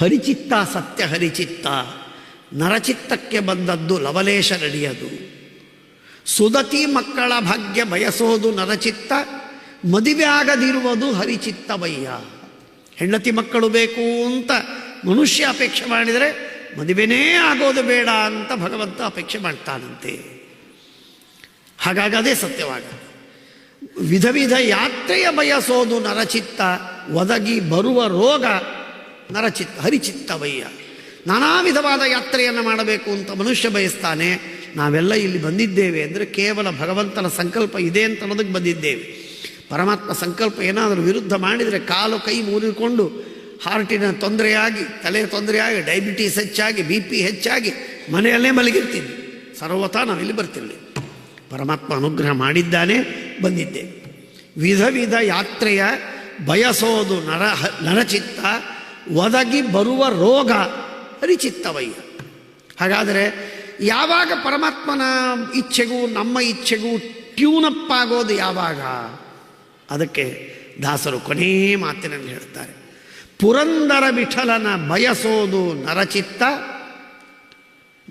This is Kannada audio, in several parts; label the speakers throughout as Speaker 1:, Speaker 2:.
Speaker 1: ಹರಿಚಿತ್ತ, ಸತ್ಯ ಹರಿಚಿತ್ತ. ನರಚಿತ್ತಕ್ಕೆ ಬಂದದ್ದು ಲವಲೇಶ ನಡೆಯದು ಸುದತಿ ಮಕ್ಕಳ ಭಾಗ್ಯ ಬಯಸೋದು ನರಚಿತ್ತ, ಮದುವೆ ಆಗದಿರುವುದು ಹರಿಚಿತ್ತವಯ್ಯ ಹೆಂಡತಿ ಮಕ್ಕಳು ಬೇಕು ಅಂತ ಮನುಷ್ಯ ಅಪೇಕ್ಷೆ ಮಾಡಿದರೆ ಮದುವೆನೇ ಆಗೋದು ಬೇಡ ಅಂತ ಭಗವಂತ ಅಪೇಕ್ಷೆ ಮಾಡ್ತಾನಂತೆ. ಹಾಗಾಗದೇ ಸತ್ಯವಾಗ ವಿಧ ವಿಧ ಯಾತ್ರೆಯ ಬಯಸೋದು ನರಚಿತ್ತ, ಒದಗಿ ಬರುವ ರೋಗ ನರಚಿತ್ತ ಹರಿಚಿತ್ತವಯ್ಯ. ನಾನಾ ವಿಧವಾದ ಯಾತ್ರೆಯನ್ನು ಮಾಡಬೇಕು ಅಂತ ಮನುಷ್ಯ ಬಯಸ್ತಾನೆ. ನಾವೆಲ್ಲ ಇಲ್ಲಿ ಬಂದಿದ್ದೇವೆ ಅಂದರೆ ಕೇವಲ ಭಗವಂತನ ಸಂಕಲ್ಪ ಇದೆ ಅಂತ ಅನ್ನೋದಕ್ಕೆ ಬಂದಿದ್ದೇವೆ. ಪರಮಾತ್ಮ ಸಂಕಲ್ಪ ಏನಾದರೂ ವಿರುದ್ಧ ಮಾಡಿದರೆ ಕಾಲು ಕೈ ಮುರಿದುಕೊಂಡು ಹಾರ್ಟಿನ ತೊಂದರೆಯಾಗಿ, ತಲೆ ತೊಂದರೆಯಾಗಿ ಡಯಾಬಿಟೀಸ್ ಹೆಚ್ಚಾಗಿ ಬಿ ಪಿ ಹೆಚ್ಚಾಗಿ ಮನೆಯಲ್ಲೇ ಮಲಗಿರ್ತೀನಿ. ಸರ್ವತಾ ನಾವಿಲ್ಲಿ ಬರ್ತಿರಲಿ. ಪರಮಾತ್ಮ ಅನುಗ್ರಹ ಮಾಡಿದ್ದಾನೆ, ಬಂದಿದ್ದೆ. ವಿಧ ವಿಧ ಯಾತ್ರೆಯ ಬಯಸೋದು ನರ, ನರಚಿತ್ತ ಒದಗಿ ಬರುವ ರೋಗ ಹರಿಚಿತ್ತವಯ್ಯ ಹಾಗಾದರೆ ಯಾವಾಗ ಪರಮಾತ್ಮನ ಇಚ್ಛೆಗೂ ನಮ್ಮ ಇಚ್ಛೆಗೂ ಟ್ಯೂನಪ್ ಆಗೋದು ಯಾವಾಗ? ಅದಕ್ಕೆ ದಾಸರು ಕೊನೇ ಮಾತಿನಲ್ಲಿ ಹೇಳ್ತಾರೆ ಪುರಂದರ ವಿಠಲನ ಬಯಸೋದು ನರಚಿತ್ತ,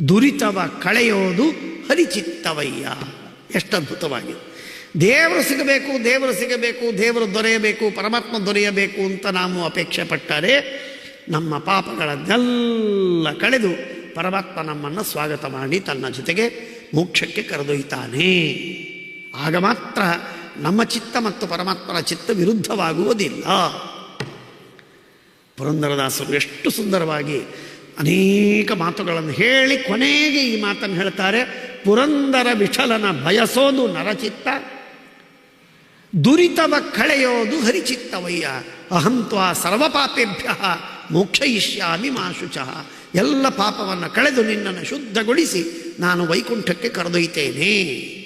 Speaker 1: ದುರಿತವ ಕಳೆಯೋದು ಹರಿಚಿತ್ತವಯ್ಯ. ಎಷ್ಟು ಅದ್ಭುತವಾಗಿದೆ ದೇವರು ಸಿಗಬೇಕು ದೇವರು ಸಿಗಬೇಕು, ದೇವರು ದೊರೆಯಬೇಕು, ಪರಮಾತ್ಮ ದೊರೆಯಬೇಕು ಅಂತ ನಾವು ಅಪೇಕ್ಷೆ ಪಟ್ಟರೆ ನಮ್ಮ ಪಾಪಗಳನ್ನೆಲ್ಲ ಕಳೆದು ಪರಮಾತ್ಮ ನಮ್ಮನ್ನು ಸ್ವಾಗತ ಮಾಡಿ ತನ್ನ ಜೊತೆಗೆ ಮೋಕ್ಷಕ್ಕೆ ಕರೆದೊಯ್ತಾನೆ ಆಗ ಮಾತ್ರ ನಮ್ಮ ಚಿತ್ತ ಮತ್ತು ಪರಮಾತ್ಮನ ಚಿತ್ತ ವಿರುದ್ಧವಾಗುವುದಿಲ್ಲ. ಪುರಂದರದಾಸರು ಎಷ್ಟು ಸುಂದರವಾಗಿ ಅನೇಕ ಮಾತುಗಳನ್ನು ಹೇಳಿ ಕೊನೆಗೆ ಈ ಮಾತನ್ನು ಹೇಳ್ತಾರೆ, ಪುರಂದರ ವಿಠಲನ ಬಯಸೋದು ನರಚಿತ್ತ ದುರಿತವ ಕಳೆಯೋದು ಹರಿಚಿತ್ತವಯ್ಯ. ಅಹಂತ್ವ ಸರ್ವಪಾಪೇಭ್ಯ ಮೋಕ್ಷಯಿಷ್ಯಾಮಿ ಮಾಶುಚಃ. ಎಲ್ಲ ಪಾಪವನ್ನು ಕಳೆದು ನಿನ್ನನ್ನು ಶುದ್ಧಗೊಳಿಸಿ ನಾನು ವೈಕುಂಠಕ್ಕೆ ಕರೆದೊಯ್ತೇನೆ.